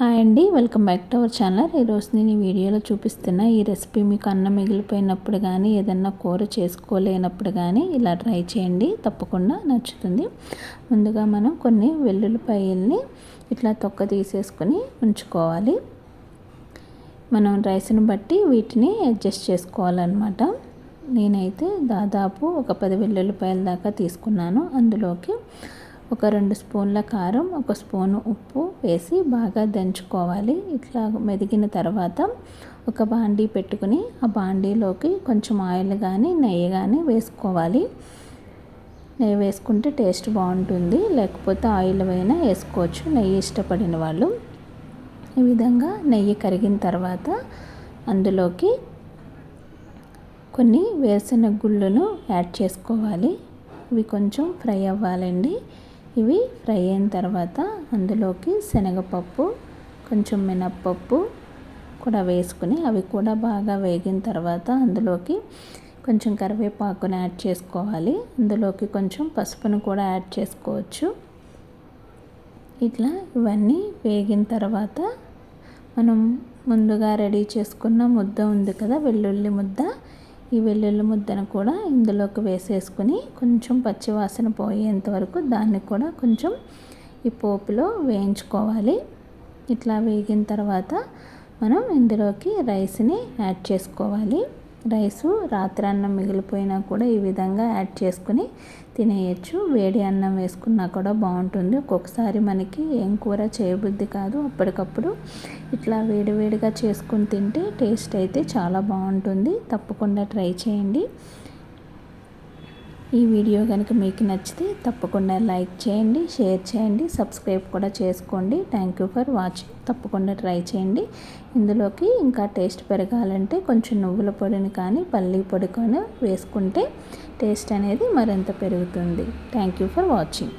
Hi అండి welcome back to our channel. ఈరోజు నేను ఈ వీడియోలో చూపిస్తున్న ఈ రెసిపీ మీకు అన్నం మిగిలిపోయినప్పుడు కానీ ఏదన్నా కూర చేసుకోలేనప్పుడు కానీ ఇలా ట్రై చేయండి. తప్పకుండా నచ్చుతుంది. ముందుగా మనం కొన్ని వెల్లుల్లిపాయల్ని ఇట్లా తొక్క తీసేసుకొని ఉంచుకోవాలి. మనం రైస్ని బట్టి వీటిని అడ్జస్ట్ చేసుకోవాలన్నమాట. నేనైతే దాదాపు ఒక పది వెల్లుల్లిపాయల దాకా తీసుకున్నాను అందులోకి. ఒక రెండు స్పూన్ల కారం ఒక స్పూను ఉప్పు వేసి బాగా దంచుకోవాలి. ఇట్లా మెదిగిన తర్వాత ఒక బాండీ పెట్టుకుని ఆ బాండీలోకి కొంచెం ఆయిల్ కానీ నెయ్యి కానీ వేసుకోవాలి. నెయ్యి వేసుకుంటే టేస్ట్ బాగుంటుంది. లేకపోతే ఆయిల్ అయినా వేసుకోవచ్చు. నెయ్యి ఇష్టపడిన వాళ్ళు. ఈ విధంగా నెయ్యి కరిగిన తర్వాత అందులోకి కొన్ని వేరుశనగ గుళ్ళను యాడ్ చేసుకోవాలి. ఇవి కొంచెం ఫ్రై అవ్వాలండి. ఇవి ఫ్రై అయిన తర్వాత అందులోకి శనగపప్పు కొంచెం మినప్పప్పు కూడా వేసుకుని అవి కూడా బాగా వేగిన తర్వాత అందులోకి కొంచెం కరివేపాకుని యాడ్ చేసుకోవాలి. అందులోకి కొంచెం పసుపును కూడా యాడ్ చేసుకోవచ్చు. ఇట్లా ఇవన్నీ వేగిన తర్వాత మనం ముందుగా రెడీ చేసుకున్న ముద్ద ఉంది కదా వెల్లుల్లి ముద్ద. ఈ వెల్లుల్లి ముద్దను కూడా ఇందులోకి వేసేసుకుని కొంచెం పచ్చివాసన పోయేంత వరకు దాన్ని కూడా కొంచెం ఈ పోపులో వేయించుకోవాలి. ఇట్లా వేగిన తర్వాత మనం ఇందులోకి రైస్ని యాడ్ చేసుకోవాలి. రైసు రాత్రి అన్నం మిగిలిపోయినా కూడా ఈ విధంగా యాడ్ చేసుకుని తినేయచ్చు. వేడి అన్నం వేసుకున్నా కూడా బాగుంటుంది. ఒక్కొక్కసారి మనకి ఏం కూర చేయబుద్ధి కాదు. అప్పటికప్పుడు ఇట్లా వేడివేడిగా చేసుకుని తింటే టేస్ట్ అయితే చాలా బాగుంటుంది. తప్పకుండా ట్రై చేయండి. ఈ వీడియో కనుక మీకు నచ్చితే తప్పకుండా లైక్ చేయండి షేర్ చేయండి సబ్స్క్రైబ్ కూడా చేసుకోండి. థ్యాంక్ యూ ఫర్ వాచింగ్ తప్పకుండా ట్రై చేయండి. ఇందులోకి ఇంకా టేస్ట్ పెరగాలంటే కొంచెం నువ్వుల పొడిని కానీ పల్లీ పొడి కానీ వేసుకుంటే టేస్ట్ అనేది మరింత పెరుగుతుంది. Thank you for watching